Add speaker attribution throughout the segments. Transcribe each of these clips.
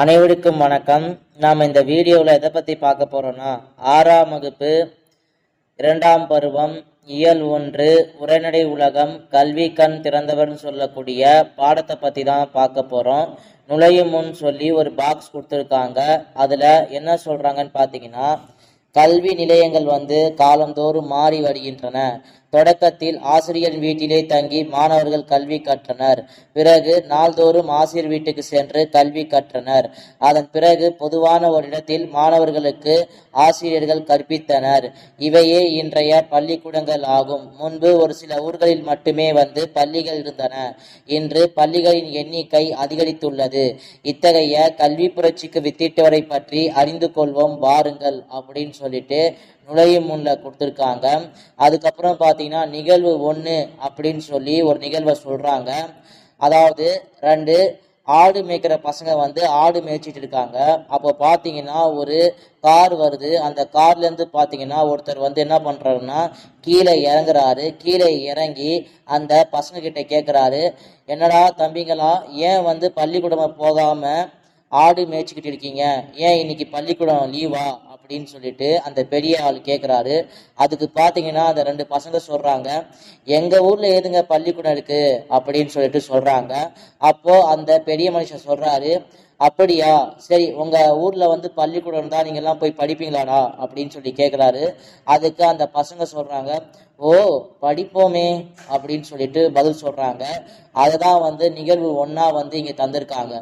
Speaker 1: அனைவருக்கும் வணக்கம். நாம் இந்த வீடியோவில் எதை பற்றி பார்க்க போகிறோன்னா ஆறாம் வகுப்பு இரண்டாம் பருவம் இயல் ஒன்று உரைநடை உலகம் கல்வி கண் திறந்தவர்னு சொல்லக்கூடிய பாடத்தை பற்றி தான் பார்க்க போகிறோம் நுழையும் முன் சொல்லி ஒரு பாக்ஸ் கொடுத்துருக்காங்க. அதில் என்ன சொல்கிறாங்கன்னு பார்த்தீங்கன்னா கல்வி நிலையங்கள் வந்து காலந்தோறும் மாறி வருகின்றன. தொடக்கத்தில் ஆசிரியர் வீட்டிலே தங்கி மாணவர்கள் கல்வி கற்றனர். பிறகு நாள்தோறும் ஆசிரியர் வீட்டுக்கு சென்று கல்வி கற்றனர். அதன் பிறகு பொதுவான ஒரு இடத்தில் மாணவர்களுக்கு ஆசிரியர்கள் கற்பித்தனர். இவையே இன்றைய பள்ளிக்கூடங்கள் ஆகும். முன்பு ஒரு சில ஊர்களில் மட்டுமே வந்து பள்ளிகள் இருந்தன. இன்று பள்ளிகளின் எண்ணிக்கை அதிகரித்துள்ளது. இத்தகைய கல்வி புரட்சிக்கு வித்திட்டவரை பற்றி அறிந்து கொள்வோம் வாருங்கள் அப்படின்னு சொல்லிட்டு நுழையும் முன்ல கொடுத்துருக்காங்க. அதுக்கப்புறம் பார்த்தீங்கன்னா நிகழ்வு ஒன்று அப்படின்னு சொல்லி ஒரு நிகழ்வை சொல்கிறாங்க அதாவது ரெண்டு ஆடு மேய்க்கிற பசங்க வந்து ஆடு மேய்ச்சிட்டு இருக்காங்க. அப்போ பார்த்தீங்கன்னா ஒரு கார் வருது. அந்த கார்லேருந்து பார்த்தீங்கன்னா ஒருத்தர் வந்து என்ன பண்ணுறாருன்னா கீழே இறங்குறாரு. கீழே இறங்கி அந்த பசங்க கிட்ட கேட்குறாரு என்னடா தம்பிங்களா ஏன் வந்து பள்ளிக்கூடமாக போகாமல் ஆடு மேய்ச்சிக்கிட்டு இருக்கீங்க? ஏன் இன்னைக்கு பள்ளிக்கூடம் லீவா அப்படின்னு சொல்லிட்டு அந்த பெரிய ஆள் கேட்குறாரு அதுக்கு பார்த்தீங்கன்னா அந்த ரெண்டு பசங்க சொல்கிறாங்க எங்கள் ஊரில் ஏதுங்க பள்ளிக்கூடம் இருக்குது அப்படின்னு சொல்லிட்டு சொல்கிறாங்க அப்போது அந்த பெரிய மனுஷன் சொல்கிறாரு அப்படியா சரி உங்கள் ஊரில் வந்து பள்ளிக்கூடம் இருந்தால் நீங்கள்லாம் போய் படிப்பீங்களாடா? அப்படின்னு சொல்லி கேட்குறாரு அதுக்கு அந்த பசங்க சொல்கிறாங்க ஓ படிப்போமே அப்படின்னு சொல்லிட்டு பதில் சொல்கிறாங்க அதை தான் வந்து நிகழ்வு ஒன்றா வந்து இங்கே தந்திருக்காங்க.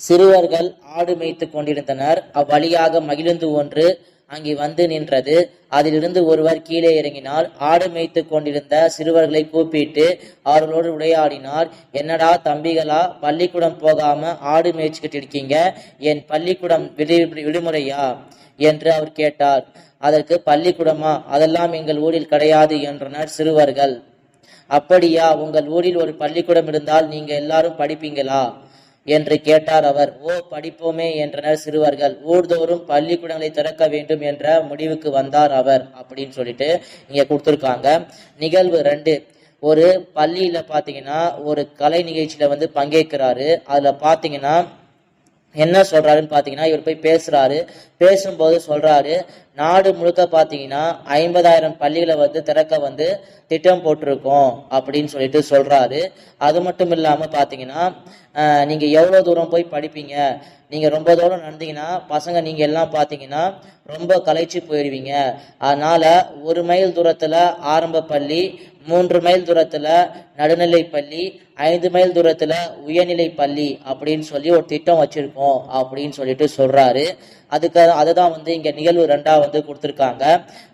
Speaker 1: சிறுவர்கள் ஆடு மேய்த்து கொண்டிருந்தனர். அவ்வழியாக மகிழ்ந்து ஒன்று அங்கே வந்து நின்றது. அதிலிருந்து ஒருவர் கீழே இறங்கினார் ஆடு மேய்த்து கொண்டிருந்த சிறுவர்களை கூப்பிட்டு அவர்களோடு உரையாடினார். என்னடா தம்பிகளா பள்ளிக்கூடம் போகாம ஆடு மேய்ச்சிக்கிட்டு இருக்கீங்க? என் பள்ளிக்கூடம் விடு விடுமுறையா? என்று அவர் கேட்டார். அதற்கு பள்ளிக்கூடமா? அதெல்லாம் எங்கள் ஊரில் கிடையாது என்றனர் சிறுவர்கள். அப்படியா உங்கள் ஊரில் ஒரு பள்ளிக்கூடம் இருந்தால் நீங்க எல்லாரும் படிப்பீங்களா? என்று கேட்டார் அவர். ஓ படிப்போமே என்றனர் சிறுவர்கள். ஊர்தோறும் பள்ளிக்கூடங்களை திறக்க வேண்டும் என்ற முடிவுக்கு வந்தார் அவர். அப்படின்னு சொல்லிட்டு இங்க கொடுத்துருக்காங்க. நிகழ்வு ரெண்டு. ஒரு பள்ளியில பாத்தீங்கன்னா ஒரு கலை நிகழ்ச்சியில வந்து பங்கேற்கிறாரு. அதுல பாத்தீங்கன்னா என்ன சொல்கிறாருன்னு பார்த்தீங்கன்னா இவர் போய் பேசுகிறாரு பேசும்போது சொல்கிறாரு நாடு முழுக்க பார்த்தீங்கன்னா ஐம்பதாயிரம் பள்ளிகளை வந்து திறக்க வந்து திட்டம் போட்டிருக்கோம் அப்படின்னு சொல்லிட்டு சொல்கிறாரு அது மட்டும் இல்லாமல் பார்த்தீங்கன்னா நீங்கள் எவ்வளோ தூரம் போய் படிப்பீங்க? நீங்கள் ரொம்ப தூரம் நடந்தீங்கன்னா பசங்க நீங்கள் எல்லாம் பார்த்தீங்கன்னா ரொம்ப கலைச்சி போயிடுவீங்க அதனால் ஒரு மைல் தூரத்தில் ஆரம்ப பள்ளி மூன்று மைல் தூரத்தில் நடுநிலை பள்ளி ஐந்து மைல் தூரத்தில் உயர்நிலை பள்ளி அப்படின்னு சொல்லி ஒரு திட்டம் வச்சுருக்கோம் அப்படின்னு சொல்லிட்டு சொல்கிறாரு அதுக்கு அதுதான் வந்து இங்கே நிகழ்வு ரெண்டாக வந்து கொடுத்துருக்காங்க.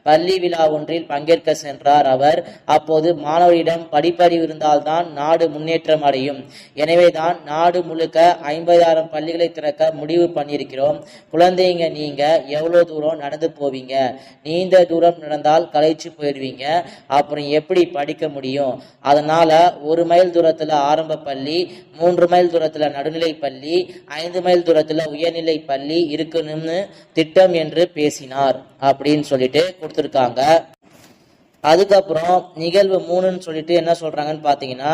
Speaker 1: பள்ளி விழா ஒன்றில் பங்கேற்க சென்றார் அவர். அப்போது மாணவரிடம் படிப்பறிவு இருந்தால்தான் நாடு முன்னேற்றம் அடையும். எனவேதான் நாடு முழுக்க ஐம்பதாயிரம் பள்ளிகளை திறக்க முடிவு பண்ணியிருக்கிறோம். குழந்தைங்க நீங்க எவ்வளோ தூரம் நடந்து போவீங்க? நீண்ட தூரம் நடந்தால் களைச்சு போயிடுவீங்க. அப்புறம் எப்படி படிக்க முடியும்? அதனால ஒரு மைல் தூரத்தில் ஆரம்ப பள்ளி மூன்று மைல் தூரத்தில் நடுநிலை பள்ளி ஐந்து மைல் தூரத்தில் உயர்நிலை பள்ளி இருக்கணும் திட்டம் என்று பேசினார் அப்படின்னு சொல்லிட்டு கொடுத்துருக்காங்க. அதுக்கப்புறம் நிகழ்வு மூணுன்னு சொல்லிட்டு என்ன சொல்றாங்கன்னு பாத்தீங்கன்னா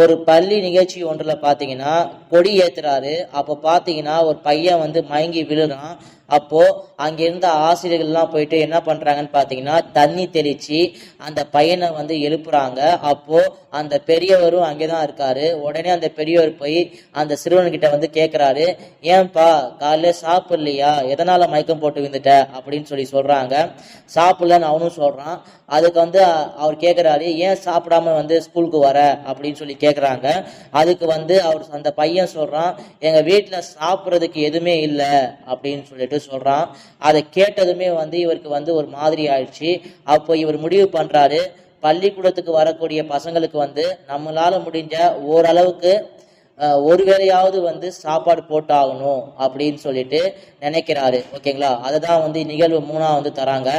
Speaker 1: ஒரு பள்ளி நிகழ்ச்சி ஒன்றுல பாத்தீங்கன்னா கொடி ஏத்துறாரு. அப்போ பாத்தீங்கன்னா ஒரு பையன் வந்து மயங்கி விழுறான். அப்போ அங்க இருந்த ஆசிரியர்கள்லாம் போயிட்டு என்ன பண்றாங்கன்னு பாத்தீங்கன்னா தண்ணி தெளிச்சு அந்த பையனை வந்து எழுப்புறாங்க. அப்போ அந்த பெரியவரும் அங்கேதான் இருக்காரு. உடனே அந்த பெரியவர் போய் அந்த சிறுவன்கிட்ட வந்து கேக்குறாரு ஏன்பா காலையில சாப்பிடலையா? எதனால மயக்கம் போட்டு விழுந்துட்ட? அப்படின்னு சொல்லி சொல்றாங்க. சாப்பிடலன்னு அவனும் சொல்றான். அதுக்கு வந்து அவர் கேக்குறாரு ஏன் சாப்பிடாம வந்து ஸ்கூலுக்கு வர? அப்படின்னு சொல்லி கேக்குறாங்க. அதுக்கு வந்து அவர் அந்த பையன் சொல்றான் எங்க வீட்டுல சாப்பிட்றதுக்கு எதுவுமே இல்லை. அப்படின்னு சொல்லிட்டு சொல்றான். அதை கேட்டதுமே வந்து இவருக்கு வந்து ஒரு மாதிரி ஆயிடுச்சு. அப்போ இவர் முடிவு பண்றாரு. பள்ளிக்கூடத்துக்கு வரக்கூடிய பசங்களுக்கு வந்து நம்மளால முடிஞ்ச ஓரளவுக்கு ஒரு வேளையாவது வந்து சாப்பாடு போட்டாகணும் அப்படின்னு சொல்லிட்டு நினைக்கிறாரு. ஓகேங்களா? அதுதான் வந்து நிகழ்வு மூணா வந்து தராங்க.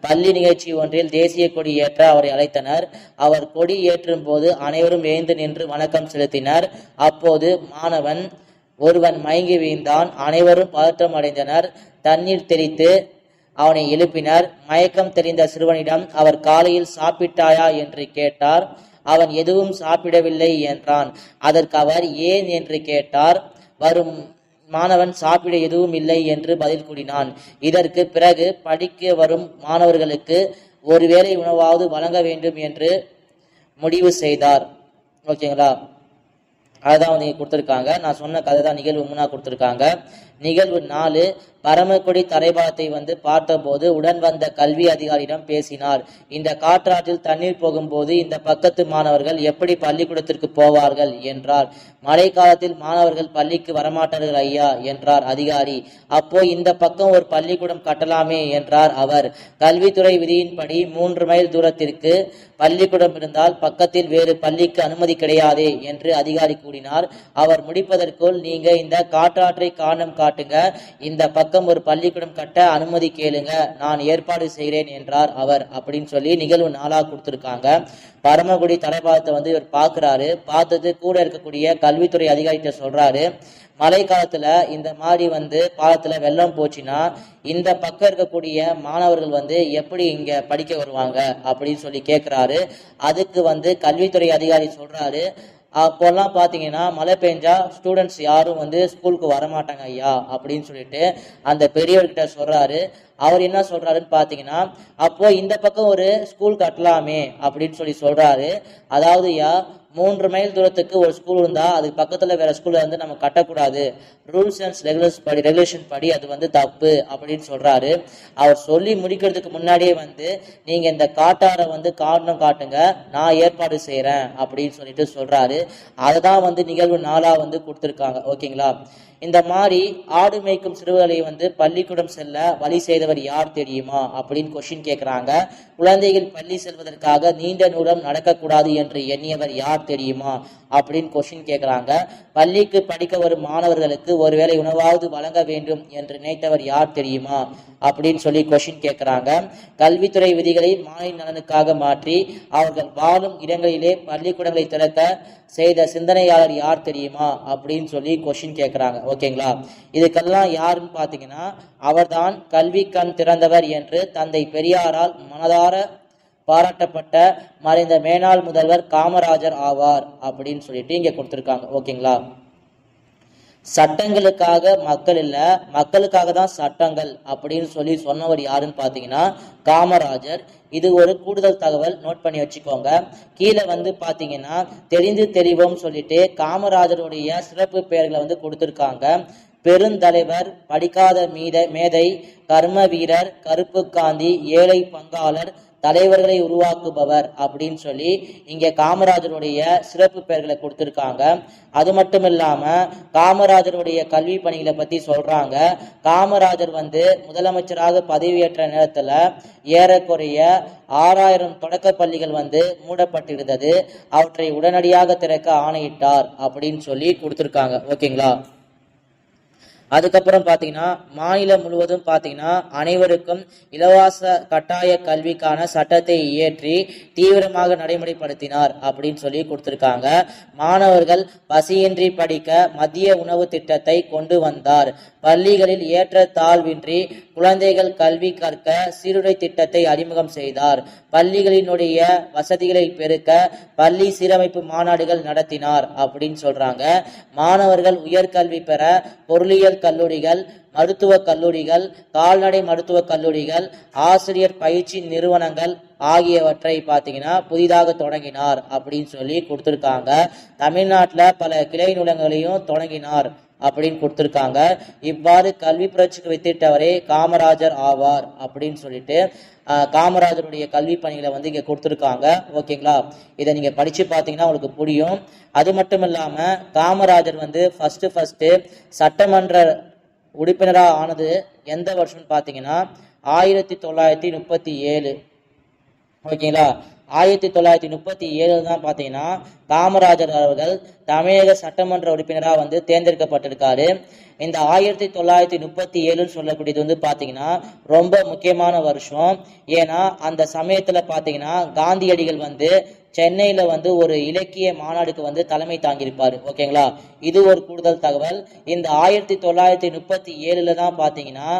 Speaker 1: பள்ளி நிகழ்ச்சி ஒன்றில் தேசிய கொடி ஏற்ற அவரை அழைத்தனர். அவர் கொடி ஏற்றும் போது அனைவரும் எழுந்து நின்று வணக்கம் செலுத்தினர். அப்போது மாணவன் ஒருவன் மயங்கி வீழ்ந்தான். அனைவரும் பதற்றம் அடைந்தனர். தண்ணீர் தெளித்து அவனை எழுப்பினர். மயக்கம் தெரிந்த சிறுவனிடம் அவர் காலையில் சாப்பிட்டாயா? என்று கேட்டார். அவன் எதுவும் சாப்பிடவில்லை என்றான். அதற்கு அவர் ஏன்? என்று கேட்டார். வரும் மாணவன் சாப்பிட எதுவும் இல்லை என்று பதில் கூறினான். இதற்கு பிறகு படிக்க வரும் மாணவர்களுக்கு ஒருவேளை உணவாவது வழங்க வேண்டும் என்று முடிவு செய்தார். ஓகேங்களா? அதுதான் அவங்க கொடுத்துருக்காங்க. நான் சொன்ன கதை தான் நிகழ்வு மூணா கொடுத்துருக்காங்க. நிகழ்வு நாலு பரமக்குடி தரைபாலத்தை வந்து பார்த்தபோது உடன் வந்த கல்வி அதிகாரியிடம் பேசினார். இந்த காற்றாற்றில் தண்ணீர் போகும்போது இந்த பக்கத்து மாணவர்கள் எப்படி பள்ளிக்கூடத்திற்கு போவார்கள் என்றார். மழை காலத்தில் மாணவர்கள் பள்ளிக்கு வரமாட்டார்கள் ஐயா என்றார் அதிகாரி. அப்போ இந்த பக்கம் ஒரு பள்ளிக்கூடம் கட்டலாமே என்றார் அவர். கல்வித்துறை விதியின்படி மூன்று மைல் தூரத்திற்கு பள்ளிக்கூடம் இருந்தால் பக்கத்தில் வேறு பள்ளிக்கு அனுமதி கிடையாதே என்று அதிகாரி கூறினார். அவர் முடிப்பதற்குள் நீங்க இந்த காற்றாற்றை காரணம் காட்டுங்க. இந்த பக்கம் ஒரு பள்ளிக்கூடம் கட்ட அனுமதி கேளுங்க. நான் ஏற்பாடு செய்கிறேன் என்றார் அவர். அப்படின்னு சொல்லி நிகழ்வு நாளாக கொடுத்துருக்காங்க. பரமக்குடி தடைபாலத்தை வந்து இவர் பார்க்குறாரு. பார்த்தது கூட இருக்கக்கூடிய கல்வித்துறை அதிகாரிகிட்ட சொல்கிறாரு மழை காலத்துல இந்த மாதிரி வந்து பாலத்துல வெள்ளம் போச்சுன்னா இந்த பக்கம் இருக்கக்கூடிய மாணவர்கள் வந்து எப்படி இங்க படிக்க வருவாங்க அப்படின்னு சொல்லி கேட்குறாரு அதுக்கு வந்து கல்வித்துறை அதிகாரி சொல்றாரு. அப்போல்லாம் பார்த்தீங்கன்னா மழை பெஞ்சா ஸ்டூடெண்ட்ஸ் யாரும் வந்து ஸ்கூலுக்கு வரமாட்டாங்க ஐயா அப்படின்னு சொல்லிட்டு அந்த பெரியவர்கிட்ட சொல்கிறாரு அவர் என்ன சொல்கிறாருன்னு பார்த்தீங்கன்னா அப்போது இந்த பக்கம் ஒரு ஸ்கூல் கட்டலாமே அப்படின்னு சொல்லி சொல்கிறாரு அதாவது ஐயா மூன்று மைல் தூரத்துக்கு ஒரு ஸ்கூல் இருந்தால் அதுக்கு பக்கத்தில் வேற ஸ்கூலில் வந்து நம்ம கட்டக்கூடாது. ரூல்ஸ் அண்ட் ரெகுலேஷன் படி ரெகுலேஷன் படி அது வந்து தப்பு அப்படின்னு சொல்கிறாரு அவர் சொல்லி முடிக்கிறதுக்கு முன்னாடியே வந்து நீங்கள் இந்த காட்டாரை வந்து காரணம் காட்டுங்க நான் ஏற்பாடு செய்கிறேன் அப்படின்னு சொல்லிட்டு சொல்கிறாரு அதை தான் வந்து நிகழ்வு நாளாக வந்து கொடுத்துருக்காங்க. ஓகேங்களா? இந்த மாதிரி ஆடு மேய்க்கும் சிறுவர்களை வந்து பள்ளிக்கூடம் செல்ல வழி செய்தவர் யார் தெரியுமா? அப்படின்னு கொஷின் கேட்குறாங்க குழந்தைகள் பள்ளி செல்வதற்காக நீண்ட தூரம் நடக்கக்கூடாது என்று எண்ணியவர் யார் தெரியுமா அப்படின்னு கொஸ்டின் கேட்குறாங்க பள்ளிக்கு படிக்க வரும் மாணவர்களுக்கு ஒருவேளை உணவாவது வழங்க வேண்டும் என்று நினைத்தவர் யார் தெரியுமா அப்படின்னு சொல்லி கொஸ்டின் கேட்குறாங்க கல்வித்துறை விதிகளை மாநில நலனுக்காக மாற்றி அவர்கள் வாழும் இடங்களிலே பள்ளிக்கூடங்களை திறக்க செய்த சிந்தனையாளர் யார் தெரியுமா அப்படின்னு சொல்லி கொஸ்டின் கேட்குறாங்க ஓகேங்களா இதுக்கெல்லாம் யாருன்னு பார்த்தீங்கன்னா அவர்தான் கல்வி கண் திறந்தவர் என்று தந்தை பெரியாரால் மனதார பாராட்டப்பட்ட மறைந்த மேனாள் முதல்வர் காமராஜர் ஆவார் அப்படின்னு சொல்லிட்டு இங்க கொடுத்துருக்காங்க. ஓகேங்களா? சட்டங்களுக்காக மக்கள் இல்ல மக்களுக்காக தான் சட்டங்கள் அப்படின்னு சொல்லி சொன்னவர் யாருன்னு பார்த்தீங்கன்னா காமராஜர். இது ஒரு கூடுதல் தகவல் நோட் பண்ணி வச்சுக்கோங்க. கீழே வந்து பார்த்தீங்கன்னா தெரிந்து தெரிவோம் சொல்லிட்டு காமராஜருடைய சிறப்பு பெயர்களை வந்து கொடுத்துருக்காங்க. பெருந்தலைவர் படிக்காத மீத மேதை கர்ம வீரர் கருப்பு காந்தி ஏழை பங்காளர் தலைவர்களை உருவாக்குபவர் அப்படின்னு சொல்லி இங்க காமராஜருடைய சிறப்பு பெயர்களை கொடுத்துருக்காங்க. அது மட்டும் இல்லாம காமராஜருடைய கல்வி பணிகளை பத்தி சொல்றாங்க. காமராஜர் வந்து முதலமைச்சராக பதவியேற்ற நேரத்துல ஏறக்குறைய ஆறாயிரம் தொடக்க பள்ளிகள் வந்து மூடப்பட்டிருந்தது. அவற்றை உடனடியாக திறக்க ஆணையிட்டார் அப்படின்னு சொல்லி கொடுத்துருக்காங்க. ஓகேங்களா? அதுக்கப்புறம் பார்த்தீங்கன்னா மாநிலம் முழுவதும் பார்த்தீங்கன்னா அனைவருக்கும் இலவச கட்டாய கல்விக்கான சட்டத்தை இயற்றி தீவிரமாக நடைமுறைப்படுத்தினார் அப்படின்னு சொல்லி கொடுத்துருக்காங்க. மாணவர்கள் பசியின்றி படிக்க மதிய உணவு திட்டத்தை கொண்டு வந்தார். பள்ளிகளில் ஏற்ற தாழ்வின்றி குழந்தைகள் கல்வி கற்க சீருடை திட்டத்தை அறிமுகம் செய்தார். பள்ளிகளினுடைய வசதிகளை பெருக்க பள்ளி சீரமைப்பு மாநாடுகள் நடத்தினார் அப்படின்னு சொல்றாங்க. மாணவர்கள் உயர்கல்வி பெற பொருளியல் கல்லூரிகள் மருத்துவக் கல்லூரிகள் கால்நடை மருத்துவக் கல்லூரிகள் ஆசிரியர் பயிற்சி நிறுவனங்கள் ஆகியவற்றை பார்த்தீங்கன்னா புதிதாக தொடங்கினார் அப்படின்னு சொல்லி கொடுத்துருக்காங்க. தமிழ்நாட்டில் பல கிளை நூலகங்களையும் தொடங்கினார். அப்படின்னு கொடுத்துருக்காங்க. இவ்வாறு கல்வி புரட்சிக்கு வித்திட்டவரே காமராஜர் ஆவார் அப்படின்னு சொல்லிட்டு காமராஜருடைய கல்வி பணிகளை வந்து இங்கே கொடுத்துருக்காங்க. ஓகேங்களா? இதை நீங்கள் படித்து பார்த்தீங்கன்னா உங்களுக்கு புரியும். அது மட்டும் இல்லாமல் காமராஜர் வந்து ஃபஸ்ட்டு ஃபஸ்ட்டு சட்டமன்ற உறுப்பினராக ஆனது எந்த வருஷம்னு பார்த்தீங்கன்னா ஆயிரத்தி தொள்ளாயிரத்தி முப்பத்தி ஏழு. ஓகேங்களா? ஆயிரத்தி தொள்ளாயிரத்தி முப்பத்தி ஏழில் தான் பார்த்தீங்கன்னா காமராஜர் அவர்கள் தமிழக சட்டமன்ற உறுப்பினராக வந்து தேர்ந்தெடுக்கப்பட்டிருக்காரு. இந்த ஆயிரத்தி தொள்ளாயிரத்தி முப்பத்தி ஏழுன்னு சொல்லக்கூடியது வந்து பார்த்தீங்கன்னா ரொம்ப முக்கியமான வருஷம். ஏன்னா அந்த சமயத்தில் பார்த்தீங்கன்னா காந்தியடிகள் வந்து சென்னையில வந்து ஒரு இலக்கிய மாநாடுக்கு வந்து தலைமை தாங்கியிருப்பார். ஓகேங்களா? இது ஒரு கூடுதல் தகவல். இந்த ஆயிரத்தி தொள்ளாயிரத்தி முப்பத்தி ஏழில் தான் பார்த்தீங்கன்னா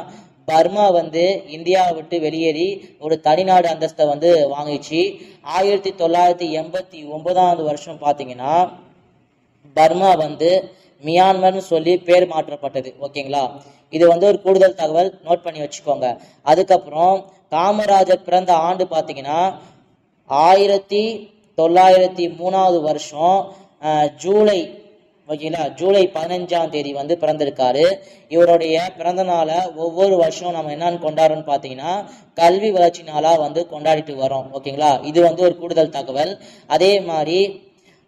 Speaker 1: பர்மா வந்து இந்தியாவை விட்டு வெளியேறி ஒரு தனிநாடு அந்தஸ்தை வந்து வாங்கிச்சு. ஆயிரத்தி தொள்ளாயிரத்தி எண்பத்தி ஒன்பதாவது வருஷம் பார்த்தீங்கன்னா பர்மா வந்து மியான்மர்னு சொல்லி பேர் மாற்றப்பட்டது. ஓகேங்களா? இது வந்து ஒரு கூடுதல் தகவல் நோட் பண்ணி வச்சுக்கோங்க. அதுக்கப்புறம் காமராஜர் பிறந்த ஆண்டு பார்த்தீங்கன்னா ஆயிரத்தி தொள்ளாயிரத்தி மூணாவது வருஷம் ஜூலை ஓகேங்களா ஜூலை பதினஞ்சாம் தேதி வந்து பிறந்திருக்காரு. இவருடைய பிறந்த நாளை ஒவ்வொரு வருஷம் நம்ம என்னன்னு கொண்டாடுறோம்னு பார்த்தீங்கன்னா கல்வி வளர்ச்சி நாளாக வந்து கொண்டாடிட்டு வரோம் ஓகேங்களா? இது வந்து ஒரு கூடுதல் தகவல். அதே மாதிரி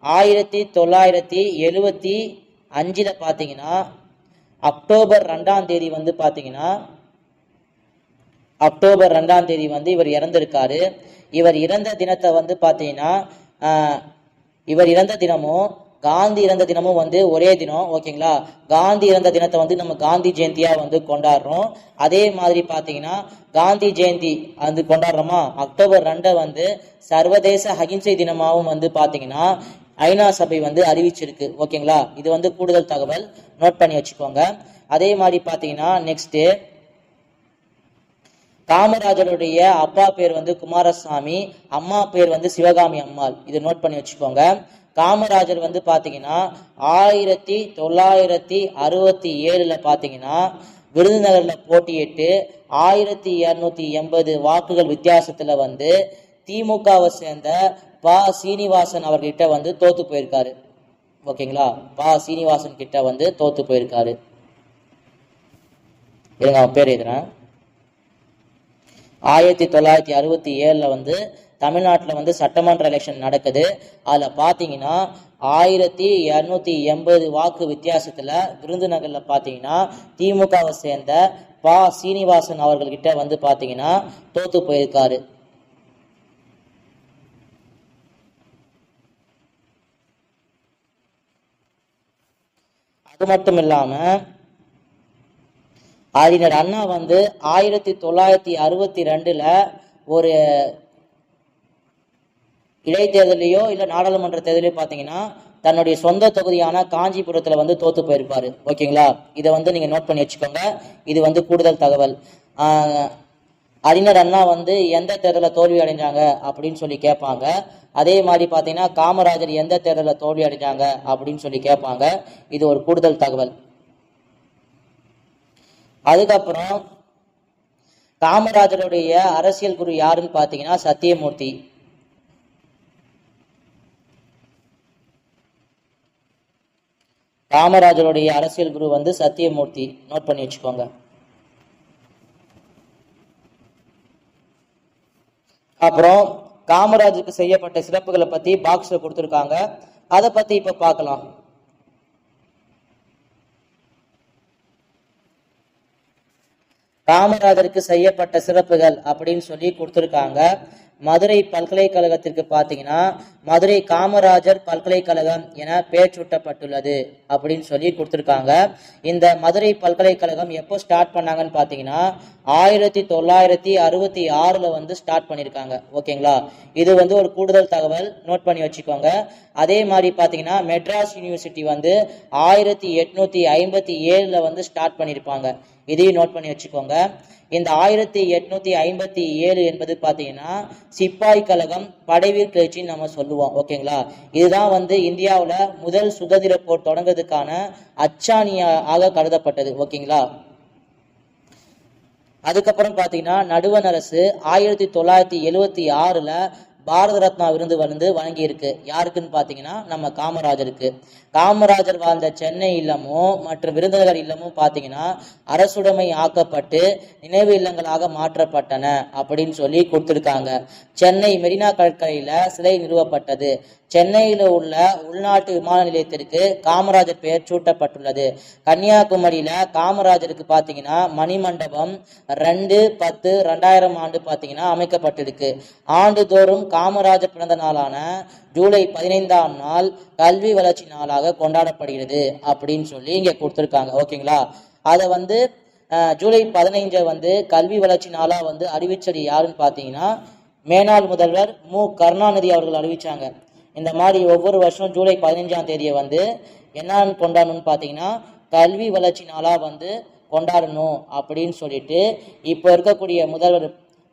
Speaker 1: ஆயிரத்தி தொள்ளாயிரத்தி எழுவத்தி அஞ்சில் பார்த்தீங்கன்னா அக்டோபர் ரெண்டாம் தேதி வந்து பார்த்தீங்கன்னா அக்டோபர் ரெண்டாம் தேதி வந்து இவர் இறந்திருக்காரு. இவர் இறந்த தினத்தை வந்து பார்த்தீங்கன்னா இவர் இறந்த தினமும் காந்தி இறந்த தினமும் வந்து ஒரே தினம் ஓகேங்களா? காந்தி இறந்த தினத்தை வந்து நம்ம காந்தி ஜெயந்தியா வந்து கொண்டாடுறோம். அதே மாதிரி பார்த்தீங்கன்னா காந்தி ஜெயந்தி வந்து கொண்டாடுறோமா? அக்டோபர் ரெண்டை வந்து சர்வதேச அகிம்சை தினமாகவும் வந்து பார்த்தீங்கன்னா ஐநா சபை வந்து அறிவிச்சிருக்கு. ஓகேங்களா? இது வந்து கூடுதல் தகவல். நோட் பண்ணி வச்சுக்கோங்க. அதே மாதிரி பார்த்தீங்கன்னா நெக்ஸ்ட்டு காமராஜருடைய அப்பா பேர் வந்து குமாரசாமி அம்மா பேர் வந்து சிவகாமி அம்மாள். இது நோட் பண்ணி வச்சுக்கோங்க. காமராஜர் வந்து பார்த்தீங்கன்னா ஆயிரத்தி தொள்ளாயிரத்தி அறுபத்தி ஏழில் பார்த்தீங்கன்னா விருதுநகரில் போட்டியிட்டு ஆயிரத்தி இரநூத்தி எண்பது வாக்குகள் வித்தியாசத்தில் வந்து திமுகவை சேர்ந்த ப. சீனிவாசன் அவர்கிட்ட வந்து தோத்து போயிருக்காரு. ஓகேங்களா? ப. சீனிவாசன் கிட்ட வந்து தோத்து போயிருக்காரு. இருங்க அவன் பேர் எழுதுறேன். ஆயிரத்தி தொள்ளாயிரத்தி அறுபத்தி ஏழில் வந்து தமிழ்நாட்டில் வந்து சட்டமன்ற எலெக்ஷன் நடக்குது. அதில் பார்த்தீங்கன்னா ஆயிரத்தி இரநூத்தி எண்பது வாக்கு வித்தியாசத்தில் விருதுநகரில் பார்த்தீங்கன்னா திமுகவை சேர்ந்த பா. சீனிவாசன் அவர்கள்கிட்ட வந்து பார்த்தீங்கன்னா தோத்து போயிருக்காரு. அது மட்டும் இல்லாமல் அறிஞர் அண்ணா வந்து ஆயிரத்தி தொள்ளாயிரத்தி அறுபத்தி ரெண்டுல ஒரு இடைத்தேர்தலையோ இல்லை நாடாளுமன்ற தேர்தலையோ பார்த்தீங்கன்னா தன்னுடைய சொந்த தொகுதியான காஞ்சிபுரத்தில் வந்து தோத்து போயிருப்பாரு. ஓகேங்களா? இதை வந்து நீங்கள் நோட் பண்ணி வச்சுக்கோங்க. இது வந்து கூடுதல் தகவல். அறிஞர் அண்ணா வந்து எந்த தேர்தலில் தோல்வி அடைஞ்சாங்க அப்படின்னு சொல்லி கேட்பாங்க. அதே மாதிரி பார்த்தீங்கன்னா காமராஜர் எந்த தேர்தலில் தோல்வி அடைஞ்சாங்க அப்படின்னு சொல்லி கேட்பாங்க. இது ஒரு கூடுதல் தகவல். அதுக்கப்புறம் காமராஜருடைய அரசியல் குரு யாருன்னு பார்த்தீங்கன்னா சத்தியமூர்த்தி. காமராஜருடைய அரசியல் குரு வந்து சத்தியமூர்த்தி. நோட் பண்ணி வச்சுக்கோங்க. அப்புறம் காமராஜருக்கு செய்யப்பட்ட சிறப்புகளை பத்தி பாக்ஸ்ல கொடுத்துருக்காங்க. அதை பத்தி இப்ப பார்க்கலாம். காமராஜருக்கு செய்யப்பட்ட சிறப்புகள் அப்படின்னு சொல்லி கொடுத்துருக்காங்க. மதுரை பல்கலைக்கழகத்திற்கு பார்த்தீங்கன்னா மதுரை காமராஜர் பல்கலைக்கழகம் என பெயர் சூட்டப்பட்டுள்ளது அப்படின்னு சொல்லி கொடுத்துருக்காங்க. இந்த மதுரை பல்கலைக்கழகம் எப்போ ஸ்டார்ட் பண்ணாங்கன்னு பார்த்தீங்கன்னா ஆயிரத்தி தொள்ளாயிரத்தி அறுபத்தி ஆறில் வந்து ஸ்டார்ட் பண்ணியிருக்காங்க. ஓகேங்களா? இது வந்து ஒரு கூடுதல் தகவல். நோட் பண்ணி வச்சுக்கோங்க. அதே மாதிரி பார்த்தீங்கன்னா மெட்ராஸ் யூனிவர்சிட்டி வந்து ஆயிரத்தி எட்நூற்றி ஐம்பத்தி ஏழில் வந்து ஸ்டார்ட் பண்ணியிருப்பாங்க. இதையும் நோட் பண்ணி வச்சுக்கோங்க. இந்த ஆயிரத்தி எட்நூத்தி ஐம்பத்தி ஏழு என்பது பார்த்தீங்கன்னா சிப்பாய் கழகம் படைவீர் கிளர்ச்சின்னு நம்ம சொல்லுவோம். ஓகேங்களா? இதுதான் வந்து இந்தியாவில் முதல் சுதந்திர போர் தொடங்குறதுக்கான அச்சாணியாக கருதப்பட்டது. ஓகேங்களா? அதுக்கப்புறம் பார்த்தீங்கன்னா நடுவண் அரசு ஆயிரத்தி தொள்ளாயிரத்தி எழுவத்தி ஆறில் பாரத ரத்னா விருது வந்து வழங்கியிருக்கு. யாருக்குன்னு பார்த்தீங்கன்னா நம்ம காமராஜருக்கு. காமராஜர் வாழ்ந்த சென்னை இல்லமும் மற்றும் விருந்தினர் இல்லமும் பார்த்தீங்கன்னா அரசுடைமை ஆக்கப்பட்டு நினைவு இல்லங்களாக மாற்றப்பட்டன அப்படின்னு சொல்லி கொடுத்துருக்காங்க. சென்னை மெரினா கடற்கரையில் சிலை நிறுவப்பட்டது. சென்னையில் உள்ள உள்நாட்டு விமான நிலையத்திற்கு காமராஜர் பெயர் சூட்டப்பட்டுள்ளது. கன்னியாகுமரியில் காமராஜருக்கு பார்த்தீங்கன்னா மணிமண்டபம் ரெண்டு பத்து ரெண்டாயிரம் ஆண்டு பார்த்தீங்கன்னா அமைக்கப்பட்டிருக்கு. ஆண்டுதோறும் காமராஜர் பிறந்த நாளான ஜூலை பதினைந்தாம் நாள் கல்வி வளர்ச்சி நாளாக கொண்டாடப்படுகிறது அப்படின்னு சொல்லி இங்கே கொடுத்துருக்காங்க. ஓகேங்களா? அதை வந்து ஜூலை பதினைஞ்சை வந்து கல்வி வளர்ச்சி நாளாக வந்து அறிவிச்சது யாருன்னு பார்த்தீங்கன்னா மேனாள் முதல்வர் மு. கருணாநிதி அவர்கள் அறிவிச்சாங்க. இந்த மாதிரி ஒவ்வொரு வருஷம் ஜூலை பதினைஞ்சாம் தேதியை வந்து என்னன்னு கொண்டாடணும்னு பார்த்தீங்கன்னா கல்வி வளர்ச்சி நாளாக வந்து கொண்டாடணும் அப்படின்னு சொல்லிட்டு இப்போ இருக்கக்கூடிய முதல்வர்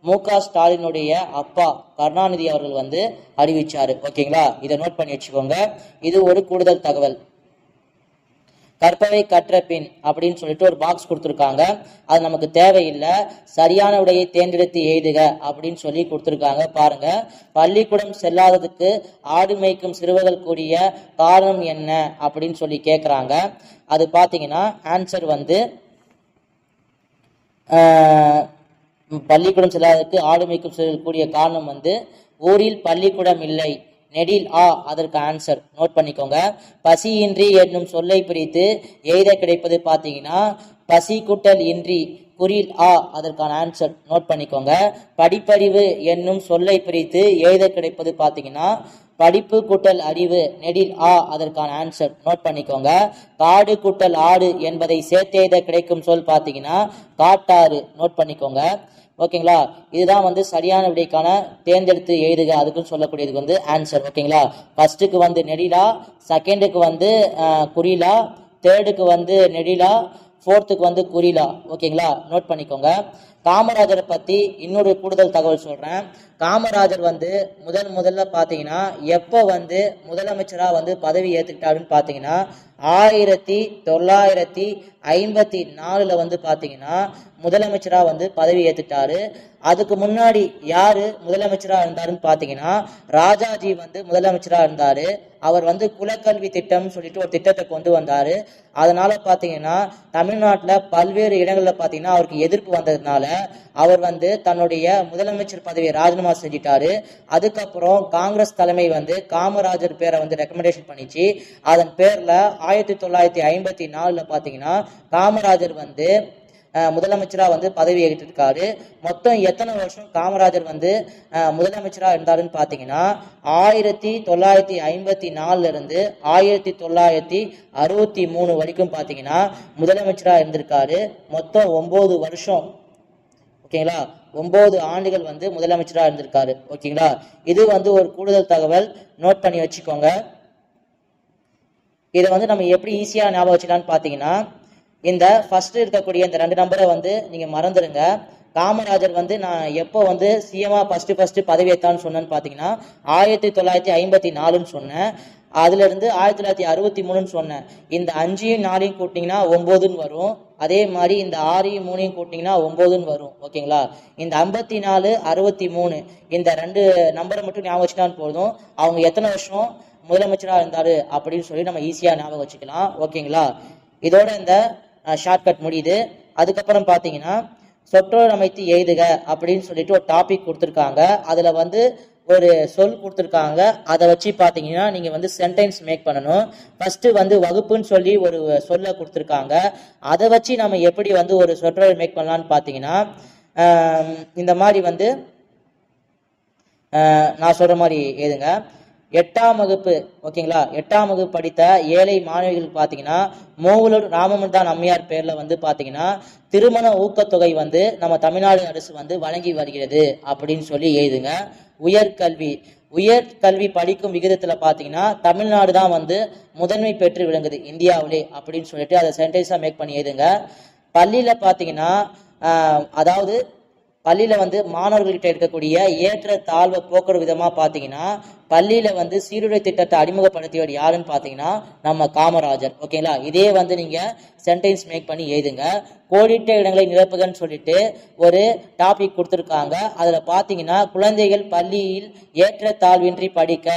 Speaker 1: மு க ஸ்டாலினுடைய அப்பா கருணாநிதி அவர்கள் வந்து அறிவிச்சாரு. ஓகேங்களா? இதை நோட் பண்ணி வச்சுக்கோங்க. இது ஒரு கூடுதல் தகவல். கற்பவை கற்ற பின் அப்படின்னு சொல்லிட்டு ஒரு பாக்ஸ் கொடுத்துருக்காங்க. அது நமக்கு தேவையில்லை. சரியான விடையை தேர்ந்தெடுத்து எழுதுக அப்படின்னு சொல்லி கொடுத்துருக்காங்க. பாருங்க. பள்ளிக்கூடம் செல்லாததுக்கு ஆடு மேய்க்கும் சிறுவர்கள் கூடிய காரணம் என்ன அப்படின்னு சொல்லி கேட்குறாங்க அது பார்த்தீங்கன்னா ஆன்சர் வந்து பள்ளிக்கூடம் செல்லாததற்கு ஆடு மேய்க்கும் செல்லக்கூடிய காரணம் வந்து ஊரில் பள்ளிக்கூடம் இல்லை. நெடில் ஆ அதற்கு ஆன்சர் நோட் பண்ணிக்கோங்க. பசியின்றி என்னும் சொல்லை பிரித்து எய்த கிடைப்பது பார்த்தீங்கன்னா பசி கூட்டல் இன்றி குறில் ஆ அதற்கான ஆன்சர் நோட் பண்ணிக்கோங்க. படிப்பறிவு என்னும் சொல்லை பிரித்து எழுத கிடைப்பது பார்த்தீங்கன்னா படிப்பு கூட்டல் அறிவு நெடில் ஆ அதற்கான ஆன்சர் நோட் பண்ணிக்கோங்க. காடு கூட்டல் ஆடு என்பதை சேர்த்தெய்த கிடைக்கும் சொல் பார்த்தீங்கன்னா காட்டாறு. நோட் பண்ணிக்கோங்க. ஓகேங்களா? இதுதான் வந்து சரியான விடைக்கான தேர்ந்தெடுத்து எழுதுக. அதுக்குன்னு சொல்லக்கூடியதுக்கு வந்து ஆன்சர் ஓகேங்களா? ஃபர்ஸ்ட்டுக்கு வந்து நெடிலா செகண்டுக்கு வந்து குறிலா தேர்டுக்கு வந்து நெடிலா ஃபோர்த்துக்கு வந்து குறிலா. ஓகேங்களா? நோட் பண்ணிக்கோங்க. காமராஜரை பற்றி இன்னொரு கூடுதல் தகவல் சொல்கிறேன் காமராஜர் வந்து முதல் முதல்ல பார்த்தீங்கன்னா எப்போ வந்து முதலமைச்சராக வந்து பதவி ஏற்றுக்கிட்டாருன்னு பார்த்தீங்கன்னா ஆயிரத்தி தொள்ளாயிரத்தி ஐம்பத்தி நாலில் வந்து பார்த்தீங்கன்னா முதலமைச்சராக வந்து பதவி ஏற்றுக்கிட்டாரு அதுக்கு முன்னாடி யாரு முதலமைச்சராக இருந்தாருன்னு பார்த்தீங்கன்னா ராஜாஜி வந்து முதலமைச்சராக இருந்தாரு. அவர் வந்து குலக்கல்வி திட்டம்னு சொல்லிட்டு ஒரு திட்டத்தை கொண்டு வந்தாரு. அதனால பார்த்தீங்கன்னா தமிழ்நாட்டில் பல்வேறு இடங்களில் பார்த்தீங்கன்னா அவருக்கு எதிர்ப்பு வந்ததுனால அவர் வந்து தன்னுடைய முதலமைச்சர் பதவியை ராஜினாமா செஞ்சிட்டாரு. அதுக்கப்புறம் காங்கிரஸ் தலைமை வந்து காமராஜர் பேரை வந்து ரெக்கமெண்டேஷன் பண்ணிச்சு. அதன் பேர்ல ஆயிரத்தி தொள்ளாயிரத்தி ஐம்பத்தி நாலுல பார்த்தீங்கன்னா காமராஜர் வந்து முதலமைச்சராக முதலமைச்சரா வந்து பதவி ஏற்றிருக்காரு மொத்தம் எத்தனை வருஷம் காமராஜர் வந்து முதலமைச்சராக முதலமைச்சரா இருந்தாருன்னு பார்த்தீங்கன்னா ஆயிரத்தி தொள்ளாயிரத்தி ஐம்பத்தி நாலுல இருந்து ஆயிரத்தி தொள்ளாயிரத்தி அறுபத்தி மூணு வரைக்கும் பார்த்தீங்கன்னா முதலமைச்சரா இருந்திருக்காரு. மொத்தம் ஒன்பது வருஷம் ஓகேங்களா? ஒன்பது ஆண்டுகள் வந்து முதலமைச்சரா இருந்திருக்காரு. ஓகேங்களா? இது வந்து ஒரு கூடுதல் தகவல். நோட் பண்ணி வச்சுக்கோங்க. இதை வந்து நம்ம எப்படி ஈஸியாக ஞாபகம் வச்சுக்கலாம்னு பார்த்தீங்கன்னா இந்த ஃபர்ஸ்ட் இருக்கக்கூடிய இந்த ரெண்டு நம்பரை வந்து நீங்கள் மறந்துடுங்க காமராஜர் வந்து நான் எப்போ வந்து சிஎம்மா ஃபர்ஸ்ட் ஃபர்ஸ்ட் பதவியேற்றான்னு சொன்னேன்னு பார்த்தீங்கன்னா ஆயிரத்தி தொள்ளாயிரத்தி ஐம்பத்தி நாலுன்னு சொன்னேன். அதுல இருந்து ஆயிரத்தி தொள்ளாயிரத்தி அறுபத்தி மூணுன்னு சொன்னேன். இந்த அஞ்சையும் நாலையும் கூட்டிங்கன்னா ஒம்போதுன்னு வரும். அதே மாதிரி இந்த ஆறையும் மூணையும் கூட்டிங்கன்னா ஒம்போதுன்னு வரும். ஓகேங்களா? இந்த ஐம்பத்தி நாலு அறுபத்தி மூணு இந்த ரெண்டு நம்பரை மட்டும் ஞாபகம் வச்சுட்டான்னு போதும். அவங்க எத்தனை வருஷம்? முதலமைச்சராக இருந்தாரு அப்படின்னு சொல்லி நம்ம ஈஸியாக ஞாபகம் வச்சுக்கலாம். ஓகேங்களா? இதோட இந்த ஷார்ட்கட் முடியுது. அதுக்கப்புறம் பார்த்தீங்கன்னா சொற்றொடர் அமைத்து எழுதுக அப்படின்னு சொல்லிட்டு ஒரு டாபிக் கொடுத்துருக்காங்க. அதில் வந்து ஒரு சொல் கொடுத்துருக்காங்க. அதை வச்சு பார்த்தீங்கன்னா நீங்கள் வந்து சென்டென்ஸ் மேக் பண்ணணும். ஃபஸ்ட்டு வந்து வகுப்புன்னு சொல்லி ஒரு சொல்லை கொடுத்துருக்காங்க. அதை வச்சு நம்ம எப்படி வந்து ஒரு சொற்றொடர் மேக் பண்ணலான்னு பார்த்தீங்கன்னா இந்த மாதிரி வந்து நான் சொல்கிற மாதிரி ஏதுங்க எட்டாம் வகுப்பு ஓகேங்களா? எட்டாம் வகுப்பு படித்த ஏழை மாணவிகளுக்கு பார்த்தீங்கன்னா மூவலூர் ராமமன்தான் அம்மையார் பேரில் வந்து பார்த்தீங்கன்னா திருமண ஊக்கத்தொகை வந்து நம்ம தமிழ்நாடு அரசு வந்து வழங்கி வருகிறது அப்படின்னு சொல்லி எழுதுங்க. உயர்கல்வி உயர்கல்வி படிக்கும் விகிதத்தில் பார்த்தீங்கன்னா தமிழ்நாடு தான் வந்து முதன்மை பெற்று விளங்குது இந்தியாவிலே அப்படின்னு சொல்லிட்டு அதை சென்டென்ஸாக மேக் பண்ணி எழுதுங்க. பள்ளியில் பார்த்தீங்கன்னா அதாவது பள்ளியில் வந்து மாணவர்கள்கிட்ட இருக்கக்கூடிய ஏற்ற தாழ்வை போக்குற விதமாக பார்த்தீங்கன்னா பள்ளியில் வந்து சீருடை திட்டத்தை அறிமுகப்படுத்தியவர் யாருன்னு பார்த்தீங்கன்னா நம்ம காமராஜர். ஓகேங்களா? இதே வந்து நீங்கள் சென்டென்ஸ் மேக் பண்ணி எழுதுங்க. கோடிட்ட இடங்களை நிரப்புகன்னு சொல்லிட்டு ஒரு டாபிக் கொடுத்துருக்காங்க. அதில் பார்த்தீங்கன்னா குழந்தைகள் பள்ளியில் ஏற்ற தாழ்வின்றி படிக்க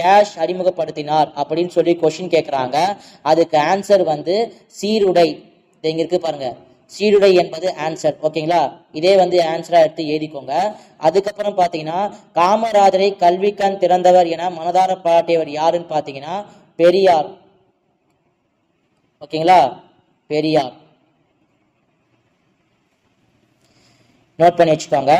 Speaker 1: டேஷ் அறிமுகப்படுத்தினார் அப்படின்னு சொல்லி கொஷின் கேட்குறாங்க அதுக்கு ஆன்சர் வந்து சீருடை. இங்கே இருக்கு பாருங்கள் சீருடை என்பது ஆன்சர் ஓகேங்களா இதே வந்து ஆன்சரா எடுத்து எழுதிக்கோங்க. அதுக்கப்புறம் பாத்தீங்கன்னா காமராஜரை கல்விக்கண் திறந்தவர் என மனதார பாராட்டியவர் யாருன்னு பார்த்தீங்கன்னா பெரியார். ஓகேங்களா பெரியார். நோட் பண்ணி வச்சுக்கோங்க.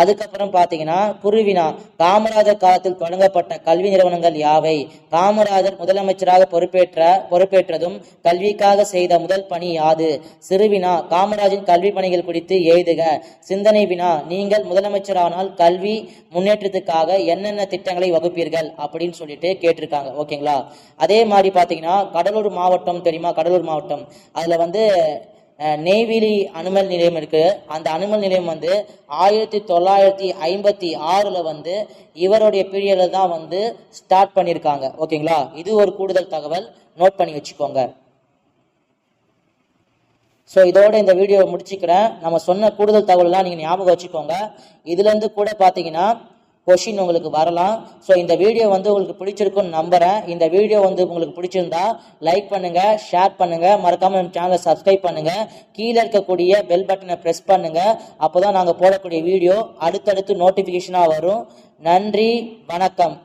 Speaker 1: அதுக்கப்புறம் பார்த்தீங்கன்னா குருவினா காமராஜர் காலத்தில் தொடங்கப்பட்ட கல்வி நிறுவனங்கள் யாவை? காமராஜர் முதலமைச்சராக பொறுப்பேற்ற பொறுப்பேற்றதும் கல்விக்காக செய்த முதல் பணி யாது? சிறுவினா காமராஜின் கல்வி பணிகள் குறித்து எழுதுக. சிந்தனை வினா நீங்கள் முதலமைச்சரானால் கல்வி முன்னேற்றத்துக்காக என்னென்ன திட்டங்களை வகுப்பீர்கள்? அப்படின்னு சொல்லிட்டு கேட்டிருக்காங்க. ஓகேங்களா? அதே மாதிரி பார்த்தீங்கன்னா கடலூர் மாவட்டம் தெரியுமா? கடலூர் மாவட்டம். அதில் வந்து நெய்வேலி அணுமல் நிலையம் இருக்குது அந்த அணுமல் நிலையம் வந்து ஆயிரத்தி தொள்ளாயிரத்தி ஐம்பத்தி ஆறில் வந்து இவருடைய பீரியடில் தான் வந்து ஸ்டார்ட் பண்ணியிருக்காங்க. ஓகேங்களா? இது ஒரு கூடுதல் தகவல். நோட் பண்ணி வச்சுக்கோங்க. ஸோ இதோட இந்த வீடியோவை முடிச்சுக்கிறேன். நம்ம சொன்ன கூடுதல் தகவல்லாம் நீங்கள் ஞாபகம் வச்சுக்கோங்க. இதுலேருந்து கூட பார்த்தீங்கன்னா கொஷின் உங்களுக்கு வரலாம். ஸோ இந்த வீடியோ வந்து உங்களுக்கு பிடிச்சிருக்குன்னு நம்புகிறேன் இந்த வீடியோ வந்து உங்களுக்கு பிடிச்சிருந்தா லைக் பண்ணுங்கள் ஷேர் பண்ணுங்கள் மறக்காமல் நம்ம சேனலை சப்ஸ்கிரைப் பண்ணுங்கள் கீழே இருக்கக்கூடிய பெல் பட்டனை ப்ரெஸ் பண்ணுங்கள் அப்போ தான் நாங்கள் போடக்கூடிய வீடியோ அடுத்தடுத்து நோட்டிஃபிகேஷனாக வரும். நன்றி வணக்கம்.